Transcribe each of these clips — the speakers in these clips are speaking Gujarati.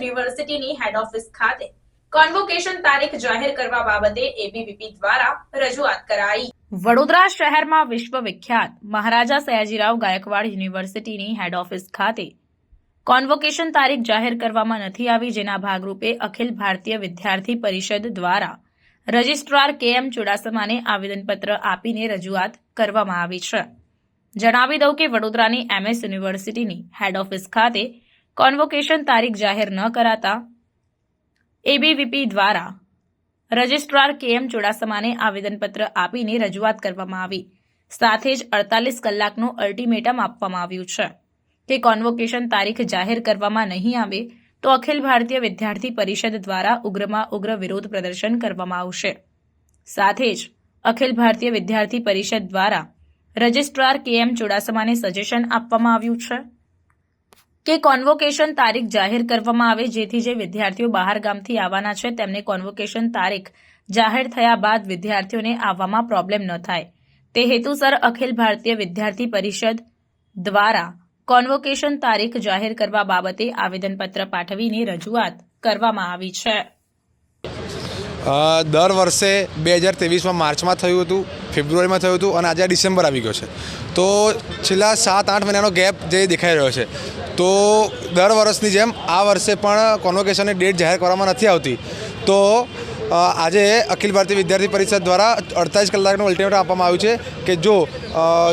યુનિવર્સિટીની હેડ ઓફિસ ખાતે કોન્વોકેશન તારીખ જાહેર કરવા બાબતે એબીવીપી દ્વારા રજૂઆત કરાઈ. વડોદરા શહેરમાં વિશ્વવિખ્યાત મહારાજા સયાજીરાવ ગાયકવાડ યુનિવર્સિટીની હેડ ઓફિસ ખાતે કોન્વોકેશન તારીખ જાહેર કરવામાં નથી આવી જેના ભાગરૂપે અખિલ ભારતીય વિદ્યાર્થી પરિષદ દ્વારા રજિસ્ટ્રાર કે એમ ચુડાસમાને આવેદનપત્ર આપીને રજૂઆત કરવામાં આવી છે. જણાવી દઉં કે વડોદરાની એમએસ યુનિવર્સિટીની હેડ ઓફિસ ખાતે કોન્વોકેશન તારીખ જાહેર ન કરાતા. એબીવીપી દ્વારા રજિસ્ટ્રાર કે એમ ચુડાસમાને આવેદનપત્ર આપીને રજૂઆત કરવામાં આવી. સાથે જ અડતાલીસ કલાકનું અલ્ટિમેટમ આપવામાં આવ્યું છે કે કોન્વોકેશન તારીખ જાહેર કરવામાં નહીં આવે તો અખિલ ભારતીય વિદ્યાર્થી પરિષદ દ્વારા ઉગ્રમાં ઉગ્ર વિરોધ પ્રદર્શન કરવામાં આવશે. સાથે જ અખિલ ભારતીય વિદ્યાર્થી પરિષદ દ્વારા રજિસ્ટ્રાર કે એમ ચુડાસમાને સજેશન આપવામાં આવ્યું છે. કે કોન્વોકેશન તારીખ જાહેર કરવામાં આવે, જેથી જે વિદ્યાર્થીઓ બહાર ગામથી આવવાના છે, તેમને કોન્વોકેશન તારીખ જાહેર થયા બાદ વિદ્યાર્થીઓને આવવામાં પ્રોબ્લેમ ન થાય. તે હેતુસર અખિલ ભારતીય વિદ્યાર્થી પરિષદ દ્વારા કોન્વોકેશન તારીખ જાહેર કરવા બાબતે આવેદનપત્ર પાઠવીને રજૂઆત કરવામાં આવી છે. દર વર્ષે બે હજાર ત્રેવીસમાં માર્ચમાં થયું હતું, ફેબ્રુઆરીમાં થયું હતું અને આજે ડિસેમ્બર આવી ગયો છે. તો છેલ્લા સાત આઠ મહિનાનો ગેપ જે દેખાઈ રહ્યો છે તો દર વર્ષની જેમ આ વર્ષે પણ કોન્વોકેશનની ડેટ જાહેર કરવામાં નથી આવતી. તો આજે અખિલ ભારતીય વિદ્યાર્થી પરિષદ દ્વારા અડતાલીસ કલાકનું અલ્ટિમેટમ આપવામાં આવ્યું છે કે જો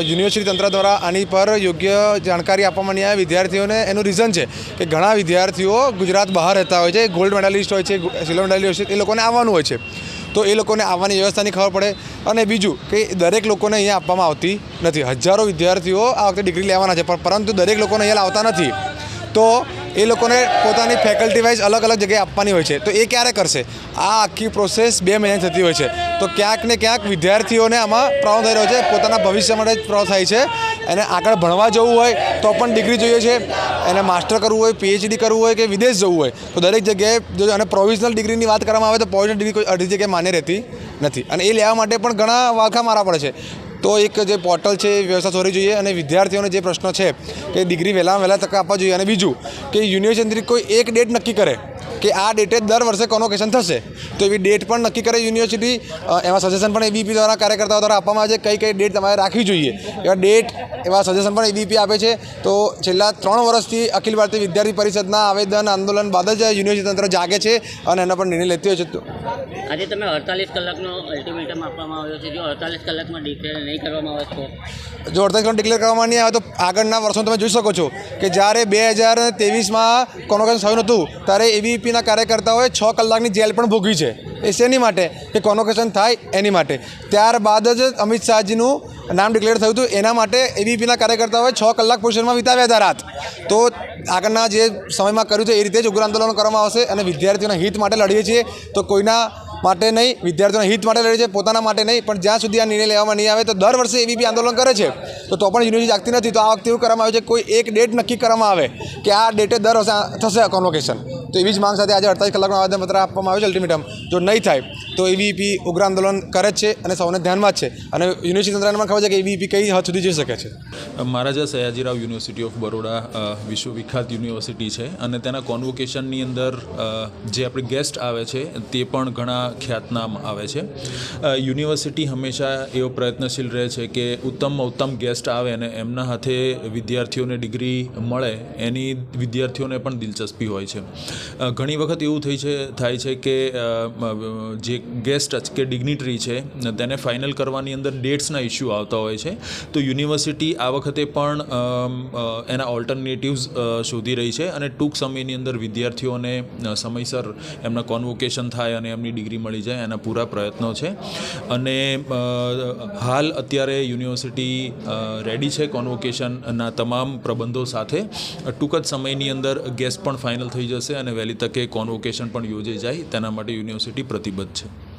યુનિવર્સિટી તંત્ર દ્વારા આની પર યોગ્ય જાણકારી આપવામાં નહીં આવે, વિદ્યાર્થીઓને એનું રીઝન છે કે ઘણા વિદ્યાર્થીઓ ગુજરાત બહાર રહેતા હોય છે ગોલ્ડ મેડાલિસ્ટ હોય છે સિલ્વર મેડાલિસ્ટ હોય છે, એ લોકોને આવવાનું હોય છે. તો એ લોકોને આવવાની વ્યવસ્થાની ખબર પડે. અને બીજું કે દરેક લોકોને અહીંયા આપવામાં આવતી નથી. હજારો વિદ્યાર્થીઓ આ વખતે ડિગ્રી લેવાના છે, પણ પરંતુ દરેક લોકોને અહીંયા લાવતા નથી. તો એ લોકોને પોતાની ફેકલ્ટી વાઇઝ અલગ અલગ જગ્યાએ આપવાની હોય છે. તો એ ક્યારે કરશે? આ આખી પ્રોસેસ બે મહિનાની થતી હોય છે. તો ક્યાંક ને ક્યાંક વિદ્યાર્થીઓને આમાં પ્રોબ્લેમ થઈ રહ્યો છે. પોતાના ભવિષ્ય માટે જ પ્રોબ્લેમ થાય છે. એને આગળ ભણવા જવું હોય તો પણ ડિગ્રી જોઈએ છે. એને માસ્ટર કરવું હોય પીએચડી કરવું હોય કે વિદેશ જવું હોય, તો દરેક જગ્યાએ જો અને પ્રોવિઝનલ ડિગ્રીની વાત કરવામાં આવે તો પ્રોવિઝનલ ડિગ્રી કોઈ અડધી જગ્યાએ માન્ય રહેતી નથી. અને એ લેવા માટે પણ ઘણા વાંખા મારા પડે છે. તો એક જે પોર્ટલ છે એ વ્યવસ્થા થવી જોઈએ અને વિદ્યાર્થીઓને જે પ્રશ્નો છે કે ડિગ્રી વહેલામાં વહેલા તક આપવા જોઈએ અને બીજું કે યુનિવર્સિટી કોઈ એક ડેટ નક્કી કરે કે આ ડેટે દર વર્ષે કોન્વોકેશન થશે. તો એવી ડેટ પણ નક્કી કરે યુનિવર્સિટી એમાં સજેશન પણ એબીપી દ્વારા, કાર્યકર્તાઓ દ્વારા આપવામાં આવે છે કઈ કઈ ડેટ તમારે રાખવી જોઈએ. એવા ડેટ એવા સજેશન પણ એબીપી આપે છે. તો છેલ્લા ત્રણ વર્ષથી અખિલ ભારતીય વિદ્યાર્થી પરિષદના આવેદન, આંદોલન બાદ જ યુનિવર્સિટી તંત્ર જાગે છે અને એના પર નિર્ણય લેતી હોય છે. આજે તમે અડતાલીસ કલાકનો અલ્ટિમેટમ આપવામાં આવ્યો છે. જો અડતાલીસ કલાકમાં ડિક્લેર નહીં કરવામાં આવે તો? જો અડતાલીસ કલાક ડિક્લેર કરવામાં નહીં આવે તો આગળના વર્ષો તમે જોઈ શકો છો કે જ્યારે બે હજાર તેવીસમાં કોન્વોકેશન થયું નહોતું, ત્યારે એબીપીના કાર્યકર્તાઓએ છ કલાકની જેલ પણ ભોગવી છે. એ શેની માટે? કે કોન્વોકેશન થાય એની માટે. ત્યારબાદ જ અમિત શાહજીનું નામ ડિક્લેર થયું હતું. એના માટે એબીપીના કાર્યકર્તાઓએ છ કલાક પોઝિશનમાં વિતાવ્યા હતા રાત. તો આગળના જે સમયમાં કર્યું છે એ રીતે જ ઉગ્ર આંદોલન કરવામાં આવશે અને વિદ્યાર્થીઓના હિત માટે લડીએ છીએ. તો કોઈના માટે નહીં, વિદ્યાર્થીઓના હિત માટે લડે છે પોતાના માટે નહીં, પણ જ્યાં સુધી આ નિર્ણય લેવામાં નહીં આવે તો દર વર્ષે એબીપી આંદોલન કરે છે. તો તો પણ યુનિવર્સિટી જાગતી નથી. તો આ વખતે એવું કરવામાં આવ્યું છે કોઈ એક ડેટ નક્કી કરવામાં આવે કે આ ડેટે દર વર્ષે થશે કોન્વોકેશન તો એવી જ માંગ સાથે આજે અડતાલીસ કલાકનો આવેદનપત્ર આપવામાં આવ્યું છે અલ્ટિમેટમ જો નહીં થાય તો એબીપી ઉગ્ર આંદોલન કરે છે અને સૌને ધ્યાનમાં જ છે. અને યુનિવર્સિટી તંત્રને ખબર છે કે એબીપી કઈ હદ સુધી જઈ શકે છે? મહારાજા સયાજીરાવ યુનિવર્સિટી ઓફ બરોડા વિશ્વવિખ્યાત યુનિવર્સિટી છે અને તેના કોન્વોકેશનની અંદર જે આપણે ગેસ્ટ આવે છે, તે પણ ઘણા ખ્યાતનામ આવે છે. યુનિવર્સિટી હંમેશા એવો પ્રયત્નશીલ રહે છે કે ઉત્તમમાં ઉત્તમ ગેસ્ટ આવે અને એમના હાથે વિદ્યાર્થીઓને ડિગ્રી મળે, એની વિદ્યાર્થીઓને પણ દિલચસ્પી હોય છે. ઘણી વખત એવું થઈ છે, થાય છે કે જે ગેસ્ટ કે ડિગ્નિટરી છે તેને ફાઇનલ કરવાની અંદર ડેટ્સના ઇસ્યુ આવતા હોય છે. તો યુનિવર્સિટી આ વખતે પણ એના ઓલ્ટરનેટિવ્સ શોધી રહી છે અને ટૂંક સમયની અંદર વિદ્યાર્થીઓને સમયસર એમના કોન્વોકેશન થાય અને એમની ડિગ્રી મળી જાય એના પૂરા પ્રયત્નો છે. અને હાલ અત્યારે યુનિવર્સિટી રેડી છે કોન્વોકેશનના તમામ પ્રબંધો સાથે. ટૂંક જ સમયની અંદર ગેસ્ટ પણ ફાઇનલ થઈ જશે અને વહેલી તકે કોન્વોકેશન પણ યોજાઈ જાય. તેના માટે યુનિવર્સિટી પ્રતિબદ્ધ છે.